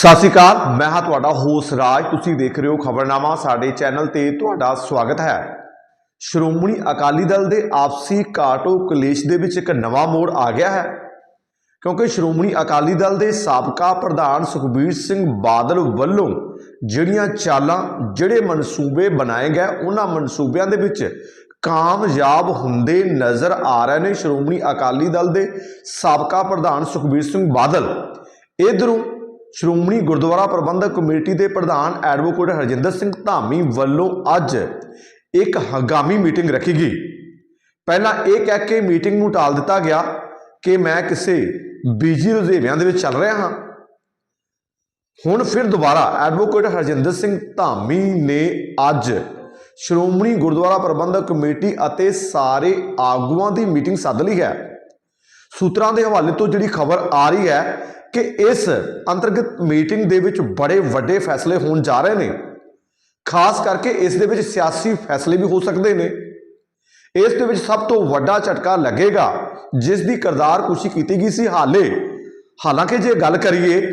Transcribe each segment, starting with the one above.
ਸਤਿ ਸ਼੍ਰੀ ਅਕਾਲ, ਮੈਂ ਹਾਂ ਤੁਹਾਡਾ ਹੋਸ ਰਾਜ। ਤੁਸੀਂ ਦੇਖ ਰਹੇ ਹੋ ਖਬਰਨਾਮਾ, ਸਾਡੇ ਚੈਨਲ ਤੇ ਤੁਹਾਡਾ ਸਵਾਗਤ ਹੈ। ਸ਼੍ਰੋਮਣੀ ਅਕਾਲੀ ਦਲ ਦੇ ਆਪਸੀ ਕਾਟੋ ਕਲੇਸ਼ ਦੇ ਵਿੱਚ ਇੱਕ ਨਵਾਂ ਮੋੜ ਆ ਗਿਆ ਹੈ। ਕਿਉਂਕਿ ਸ਼੍ਰੋਮਣੀ ਅਕਾਲੀ ਦਲ ਦੇ ਸਾਬਕਾ ਪ੍ਰਧਾਨ ਸੁਖਬੀਰ ਸਿੰਘ ਬਾਦਲ ਵੱਲੋਂ ਜਿਹੜੀਆਂ ਚਾਲਾਂ, ਜਿਹੜੇ ਮਨਸੂਬੇ ਬਣਾਏ ਗਏ, ਉਹਨਾਂ ਮਨਸੂਬਿਆਂ ਦੇ ਵਿੱਚ ਕਾਮਯਾਬ ਹੁੰਦੇ ਨਜ਼ਰ ਆ ਰਹੇ ਨੇ ਸ਼੍ਰੋਮਣੀ ਅਕਾਲੀ ਦਲ ਦੇ ਸਾਬਕਾ ਪ੍ਰਧਾਨ ਸੁਖਬੀਰ ਸਿੰਘ ਬਾਦਲ। ਇਧਰੋਂ ਸ਼੍ਰੋਮਣੀ ਗੁਰਦੁਆਰਾ ਪ੍ਰਬੰਧਕ ਕਮੇਟੀ ਦੇ ਪ੍ਰਧਾਨ ਐਡਵੋਕੇਟ ਹਰਜਿੰਦਰ ਸਿੰਘ ਧਾਮੀ ਵੱਲੋਂ ਅੱਜ ਇੱਕ ਹੰਗਾਮੀ ਮੀਟਿੰਗ ਰੱਖੀ ਗਈ। ਪਹਿਲਾਂ ਇਹ ਕਹਿ ਕੇ ਮੀਟਿੰਗ ਨੂੰ ਟਾਲ ਦਿੱਤਾ ਗਿਆ ਕਿ ਮੈਂ ਕਿਸੇ ਬੀਜੀ ਰੁਝੇਵਿਆਂ ਦੇ ਵਿੱਚ ਚੱਲ ਰਿਹਾ ਹਾਂ। ਹੁਣ ਫਿਰ ਦੁਬਾਰਾ ਐਡਵੋਕੇਟ ਹਰਜਿੰਦਰ ਸਿੰਘ ਧਾਮੀ ਨੇ ਅੱਜ ਸ਼੍ਰੋਮਣੀ ਗੁਰਦੁਆਰਾ ਪ੍ਰਬੰਧਕ ਕਮੇਟੀ ਅਤੇ ਸਾਰੇ ਆਗੂਆਂ ਦੀ ਮੀਟਿੰਗ ਸੱਦ ਲਈ ਹੈ। ਸੂਤਰਾਂ ਦੇ ਹਵਾਲੇ ਤੋਂ ਜਿਹੜੀ ਖਬਰ ਆ ਰਹੀ ਹੈ ਕਿ ਇਸ ਅੰਤਰਗਤ ਮੀਟਿੰਗ ਦੇ ਵਿੱਚ ਬੜੇ ਵੱਡੇ ਫੈਸਲੇ ਹੋਣ ਜਾ ਰਹੇ ਨੇ। ਖਾਸ ਕਰਕੇ ਇਸ ਦੇ ਵਿੱਚ ਸਿਆਸੀ ਫੈਸਲੇ ਵੀ ਹੋ ਸਕਦੇ ਨੇ। ਇਸ ਦੇ ਵਿੱਚ ਸਭ ਤੋਂ ਵੱਡਾ ਝਟਕਾ ਲੱਗੇਗਾ, ਜਿਸ ਦੀ ਕਰਦਾਰ ਕੁਸ਼ੀ ਕੀਤੀ ਗਈ ਸੀ ਹਾਲੇ। ਹਾਲਾਂਕਿ ਜੇ ਗੱਲ ਕਰੀਏ,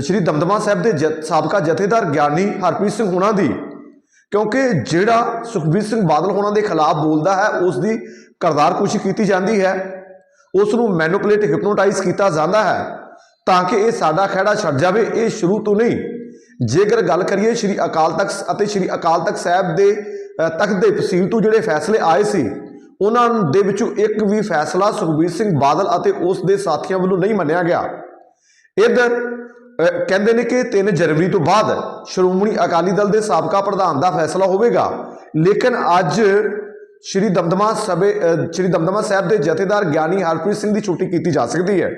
ਸ਼੍ਰੀ ਦਮਦਮਾ ਸਾਹਿਬ ਦੇ ਜਥ- ਸਾਬਕਾ ਜਥੇਦਾਰ ਗਿਆਨੀ ਹਰਪ੍ਰੀਤ ਸਿੰਘ ਹੋਣਾ ਦੀ, ਕਿਉਂਕਿ ਜਿਹੜਾ ਸੁਖਬੀਰ ਸਿੰਘ ਬਾਦਲ ਹੋਣਾ ਦੇ ਖਿਲਾਫ ਬੋਲਦਾ ਹੈ, ਉਸ ਦੀ ਕਰਦਾਰ ਕੁਸ਼ੀ ਕੀਤੀ ਜਾਂਦੀ ਹੈ। ਉਸ ਨੂੰ ਮੈਨੂਪੂਲੇਟ ਹਿਪਨੋਟਾਈਜ਼ ਕੀਤਾ ਜਾਂਦਾ ਹੈ ਤਾਂ ਕਿ ਇਹ ਸਾਡਾ ਖਹਿੜਾ ਛੱਡ ਜਾਵੇ, ਇਹ ਸ਼ੁਰੂ ਤੋਂ ਨਹੀਂ। ਜੇਕਰ ਗੱਲ ਕਰੀਏ ਸ਼੍ਰੀ ਅਕਾਲ ਤਖਤ ਅਤੇ ਸ਼੍ਰੀ ਅਕਾਲ ਤਖਤ ਸਾਹਿਬ ਦੇ ਤਖਤ ਦੇ ਤਸੀਲ ਤੋਂ ਜਿਹੜੇ ਫੈਸਲੇ ਆਏ ਸੀ, ਉਹਨਾਂ ਦੇ ਵਿੱਚੋਂ ਇੱਕ ਵੀ ਫੈਸਲਾ ਸੁਖਬੀਰ ਸਿੰਘ ਬਾਦਲ ਅਤੇ ਉਸ ਦੇ ਸਾਥੀਆਂ ਵੱਲੋਂ ਨਹੀਂ ਮੰਨਿਆ ਗਿਆ। ਇਧਰ ਕਹਿੰਦੇ ਨੇ ਕਿ 3 ਜਨਵਰੀ ਤੋਂ ਬਾਅਦ ਸ਼੍ਰੋਮਣੀ ਅਕਾਲੀ ਦਲ ਦੇ ਸਾਬਕਾ ਪ੍ਰਧਾਨ ਦਾ ਫੈਸਲਾ ਹੋਵੇਗਾ। ਲੇਕਿਨ ਅੱਜ ਸ਼੍ਰੀ ਦਮਦਮਾ ਸਭੇ ਸ਼੍ਰੀ ਦਮਦਮਾ ਸਾਹਿਬ ਦੇ ਜਥੇਦਾਰ ਗਿਆਨੀ ਹਰਪ੍ਰੀਤ ਸਿੰਘ ਦੀ ਛੁੱਟੀ ਕੀਤੀ ਜਾ ਸਕਦੀ ਹੈ।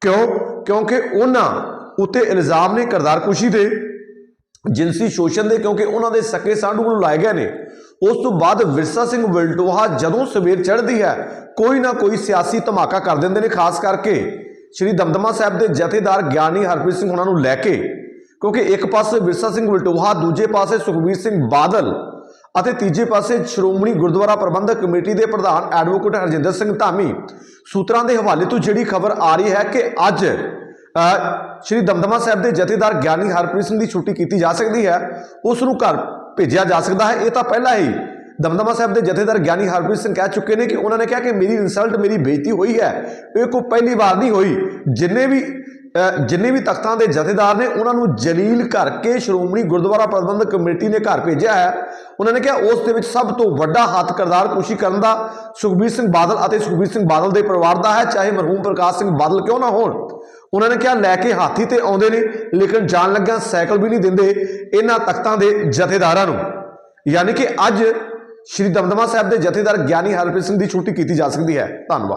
ਕਿਉਂ? ਕਿਉਂਕਿ ਉਹਨਾਂ ਉੱਤੇ ਇਲਜ਼ਾਮ ਨੇ ਕਰਦਾਰਕੁਸ਼ੀ ਦੇ ਜਿਨਸੀ ਸ਼ੋਸ਼ਣ ਦੇ, ਕਿਉਂਕਿ ਉਹਨਾਂ ਦੇ ਸਕੇ ਸਾਂਢੂ ਨੂੰ ਲਾਏ ਗਏ ਨੇ। ਉਸ ਤੋਂ ਬਾਅਦ ਵਿਰਸਾ ਸਿੰਘ ਵਲਟੋਹਾ ਜਦੋਂ ਸਵੇਰ ਚੜ੍ਹਦੀ ਹੈ, ਕੋਈ ਨਾ ਕੋਈ ਸਿਆਸੀ ਧਮਾਕਾ ਕਰ ਦਿੰਦੇ ਨੇ, ਖਾਸ ਕਰਕੇ ਸ਼੍ਰੀ ਦਮਦਮਾ ਸਾਹਿਬ ਦੇ ਜਥੇਦਾਰ ਗਿਆਨੀ ਹਰਪ੍ਰੀਤ ਸਿੰਘ ਉਹਨਾਂ ਨੂੰ ਲੈ ਕੇ। ਕਿਉਂਕਿ ਇੱਕ ਪਾਸੇ ਵਿਰਸਾ ਸਿੰਘ ਵਲਟੋਹਾ, ਦੂਜੇ ਪਾਸੇ ਸੁਖਬੀਰ ਸਿੰਘ ਬਾਦਲ ਅਤੇ ਤੀਜੇ ਪਾਸੇ ਸ਼੍ਰੋਮਣੀ ਗੁਰਦੁਆਰਾ ਪ੍ਰਬੰਧਕ ਕਮੇਟੀ ਦੇ ਪ੍ਰਧਾਨ ਐਡਵੋਕੇਟ ਹਰਜਿੰਦਰ ਸਿੰਘ ਧਾਮੀ ਸੂਤਰਾਂ ਦੇ ਹਵਾਲੇ ਤੋਂ ਜਿਹੜੀ ਖਬਰ ਆ ਰਹੀ ਹੈ ਕਿ ਅੱਜ ਸ਼੍ਰੀ ਦਮਦਮਾ ਸਾਹਿਬ ਦੇ ਜਥੇਦਾਰ ਗਿਆਨੀ ਹਰਪ੍ਰੀਤ ਸਿੰਘ ਦੀ ਛੁੱਟੀ ਕੀਤੀ ਜਾ ਸਕਦੀ ਹੈ, ਉਸ ਨੂੰ ਘਰ ਭੇਜਿਆ ਜਾ ਸਕਦਾ ਹੈ। ਇਹ ਤਾਂ ਪਹਿਲਾਂ ਹੀ ਦਮਦਮਾ ਸਾਹਿਬ ਦੇ ਜਥੇਦਾਰ ਗਿਆਨੀ ਹਰਪ੍ਰੀਤ ਸਿੰਘ ਕਹਿ ਚੁੱਕੇ ਨੇ ਕਿ ਉਹਨਾਂ ਨੇ ਕਿਹਾ ਕਿ ਮੇਰੀ ਇਨਸਲਟ, ਮੇਰੀ ਬੇਇੱਜ਼ਤੀ ਹੋਈ ਹੈ। ਇਹ ਕੋਈ ਪਹਿਲੀ ਵਾਰ ਨਹੀਂ ਹੋਈ। ਜਿੰਨੇ ਵੀ ਜਿੰਨੇ ਵੀ ਤਖਤਾਂ ਦੇ ਜਥੇਦਾਰ ਨੇ, ਉਹਨਾਂ ਨੂੰ ਜਲੀਲ ਕਰਕੇ ਸ਼੍ਰੋਮਣੀ ਗੁਰਦੁਆਰਾ ਪ੍ਰਬੰਧਕ ਕਮੇਟੀ ਨੇ ਘਰ ਭੇਜਿਆ ਹੈ। ਉਹਨਾਂ ਨੇ ਕਿਹਾ, ਉਸ ਦੇ ਵਿੱਚ ਸਭ ਤੋਂ ਵੱਡਾ ਹੱਥ ਕਰਦਾਰ ਕੁਸ਼ੀ ਕਰਨ ਦਾ ਸੁਖਬੀਰ ਸਿੰਘ ਬਾਦਲ ਅਤੇ ਸੁਖਬੀਰ ਸਿੰਘ ਬਾਦਲ ਦੇ ਪਰਿਵਾਰ ਦਾ ਹੈ, ਚਾਹੇ ਮਰਹੂਮ ਪ੍ਰਕਾਸ਼ ਸਿੰਘ ਬਾਦਲ ਕਿਉਂ ਨਾ ਹੋਣ। ਉਹਨਾਂ ਨੇ ਕਿਹਾ, ਲੈ ਕੇ ਹਾਥੀ ਤੇ ਆਉਂਦੇ ਨੇ, ਲੇਕਿਨ ਜਾਣ ਲੱਗਿਆ ਸਾਈਕਲ ਵੀ ਨਹੀਂ ਦਿੰਦੇ ਇਹਨਾਂ ਤਖਤਾਂ ਦੇ ਜਥੇਦਾਰਾਂ ਨੂੰ। ਯਾਨੀ ਕਿ ਅੱਜ ਸ਼੍ਰੀ ਦਮਦਮਾ ਸਾਹਿਬ ਦੇ ਜਥੇਦਾਰ ਗਿਆਨੀ ਹਰਪ੍ਰੀਤ ਸਿੰਘ ਦੀ ਛੁੱਟੀ ਕੀਤੀ ਜਾ ਸਕਦੀ ਹੈ। ਧੰਨਵਾਦ।